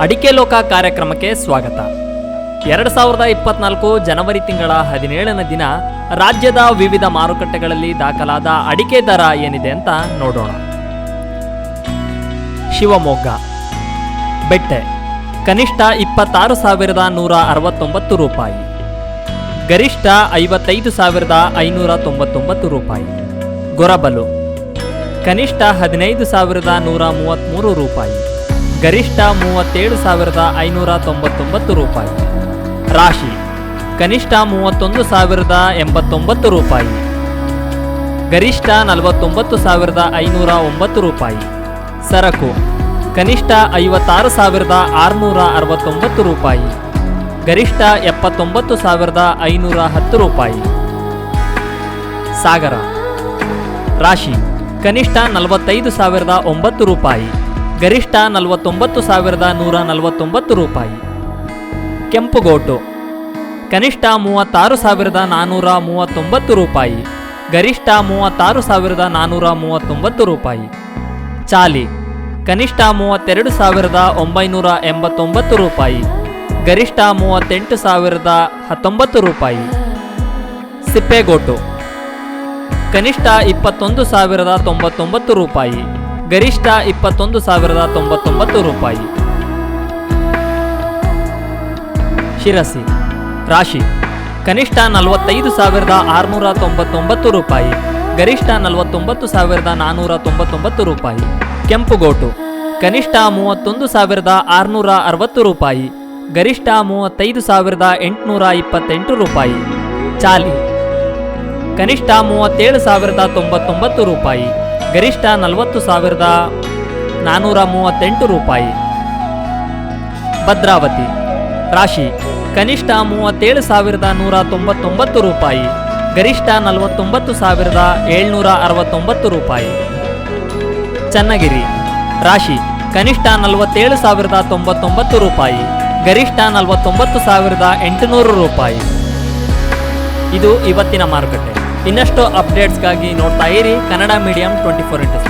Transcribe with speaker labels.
Speaker 1: ಅಡಿಕೆ ಲೋಕ ಕಾರ್ಯಕ್ರಮಕ್ಕೆ ಸ್ವಾಗತ. ಎರಡು ಸಾವಿರದ ಇಪ್ಪತ್ನಾಲ್ಕು ಜನವರಿ ತಿಂಗಳ ಹದಿನೇಳನೇ ದಿನ ರಾಜ್ಯದ ವಿವಿಧ ಮಾರುಕಟ್ಟೆಗಳಲ್ಲಿ ದಾಖಲಾದ ಅಡಿಕೆ ದರ ಏನಿದೆ ಅಂತ ನೋಡೋಣ. ಶಿವಮೊಗ್ಗ. ಬೆಟ್ಟೆ. ಕನಿಷ್ಠ ಇಪ್ಪತ್ತಾರು ಸಾವಿರದ ನೂರ ಅರವತ್ತೊಂಬತ್ತು ರೂಪಾಯಿ. ಗರಿಷ್ಠ ಐವತ್ತೈದು ಸಾವಿರದ ಐನೂರ ತೊಂಬತ್ತೊಂಬತ್ತು ರೂಪಾಯಿ. ಗೊರಬಲು. ಕನಿಷ್ಠ ಹದಿನೈದು ಸಾವಿರದ ನೂರ ಮೂವತ್ತ್ಮೂರು ರೂಪಾಯಿ. ಗರಿಷ್ಠ ಮೂವತ್ತೇಳು ಸಾವಿರದ ಐನೂರ ತೊಂಬತ್ತೊಂಬತ್ತು ರೂಪಾಯಿ. ರಾಶಿ, ಕನಿಷ್ಠ ಮೂವತ್ತೊಂದು ಸಾವಿರದ ಎಂಬತ್ತೊಂಬತ್ತು ರೂಪಾಯಿ. ಗರಿಷ್ಠ ನಲವತ್ತೊಂಬತ್ತು ಸಾವಿರದ ಐನೂರ ಒಂಬತ್ತು ರೂಪಾಯಿ. ಸರಕು, ಕನಿಷ್ಠ ಐವತ್ತಾರು ಸಾವಿರದ ಆರುನೂರ ಅರವತ್ತೊಂಬತ್ತು ರೂಪಾಯಿ. ಗರಿಷ್ಠ ಎಪ್ಪತ್ತೊಂಬತ್ತು ಸಾವಿರದ ಐನೂರ ಹತ್ತು ರೂಪಾಯಿ. ಸಾಗರ, ರಾಶಿ, ಕನಿಷ್ಠ ನಲವತ್ತೈದು ಸಾವಿರದ ಒಂಬತ್ತು ರೂಪಾಯಿ. ಗರಿಷ್ಠ ನಲವತ್ತೊಂಬತ್ತು ಸಾವಿರದ ನೂರ ನಲವತ್ತೊಂಬತ್ತು ರೂಪಾಯಿ. ಕೆಂಪುಗೋಟು. ಕನಿಷ್ಠ ಮೂವತ್ತಾರು ಸಾವಿರದ ನಾನ್ನೂರ ಮೂವತ್ತೊಂಬತ್ತು ರೂಪಾಯಿ. ಗರಿಷ್ಠ ಮೂವತ್ತಾರು ಸಾವಿರದ ನಾನ್ನೂರ ಮೂವತ್ತೊಂಬತ್ತು ರೂಪಾಯಿ. ಚಾಲಿ. ಕನಿಷ್ಠ ಮೂವತ್ತೆರಡು ಸಾವಿರದ ಒಂಬೈನೂರ ಎಂಬತ್ತೊಂಬತ್ತು ರೂಪಾಯಿ. ಗರಿಷ್ಠ ಮೂವತ್ತೆಂಟು ಸಾವಿರದ ಹತ್ತೊಂಬತ್ತು ರೂಪಾಯಿ. ಸಿಪ್ಪೆಗೋಟು. ಕನಿಷ್ಠ ಇಪ್ಪತ್ತೊಂದು ಸಾವಿರದ ತೊಂಬತ್ತೊಂಬತ್ತು ರೂಪಾಯಿ. ಗರಿಷ್ಠ ಇಪ್ಪತ್ತೊಂದು ಸಾವಿರದ ತೊಂಬತ್ತೊಂಬತ್ತು ರೂಪಾಯಿ. ಶಿರಸಿ. ರಾಶಿ. ಕನಿಷ್ಠ ನಲವತ್ತೈದು ಸಾವಿರದ ಆರುನೂರ ತೊಂಬತ್ತೊಂಬತ್ತು ರೂಪಾಯಿ. ಗರಿಷ್ಠ ನಲವತ್ತೊಂಬತ್ತು ಸಾವಿರದ ನಾನ್ನೂರ ತೊಂಬತ್ತೊಂಬತ್ತು ರೂಪಾಯಿ. ಕೆಂಪುಗೋಟು. ಕನಿಷ್ಠ ಮೂವತ್ತೊಂದು ಸಾವಿರದ ಆರುನೂರ ಅರವತ್ತು ರೂಪಾಯಿ. ಗರಿಷ್ಠ ಮೂವತ್ತೈದು ಸಾವಿರದ ಎಂಟುನೂರ ಇಪ್ಪತ್ತೆಂಟು ರೂಪಾಯಿ. ಚಾಲಿ. ಕನಿಷ್ಠ ಮೂವತ್ತೇಳು ಸಾವಿರದ ತೊಂಬತ್ತೊಂಬತ್ತು ರೂಪಾಯಿ, ಗರಿಷ್ಠ ನಲವತ್ತು ಸಾವಿರದ ನಾನ್ನೂರ ಮೂವತ್ತೆಂಟು ರೂಪಾಯಿ. ಭದ್ರಾವತಿ, ರಾಶಿ, ಕನಿಷ್ಠ ಮೂವತ್ತೇಳು ಸಾವಿರದ ನೂರ ತೊಂಬತ್ತೊಂಬತ್ತು ರೂಪಾಯಿ, ಗರಿಷ್ಠ ನಲವತ್ತೊಂಬತ್ತು ಸಾವಿರದ ಏಳ್ನೂರ ಅರವತ್ತೊಂಬತ್ತು ರೂಪಾಯಿ. ಚನ್ನಗಿರಿ, ರಾಶಿ, ಕನಿಷ್ಠ ನಲವತ್ತೇಳು ಸಾವಿರದ ತೊಂಬತ್ತೊಂಬತ್ತು ರೂಪಾಯಿ, ಗರಿಷ್ಠ ನಲವತ್ತೊಂಬತ್ತು ಸಾವಿರದ ಎಂಟುನೂರು ರೂಪಾಯಿ. ಇದು ಇವತ್ತಿನ ಮಾರುಕಟ್ಟೆ. ಇನ್ನಷ್ಟು ಅಪ್ಡೇಟ್ಸ್ಗಾಗಿ ನೋಡ್ತಾ ಇರಿ Kannada medium twenty four into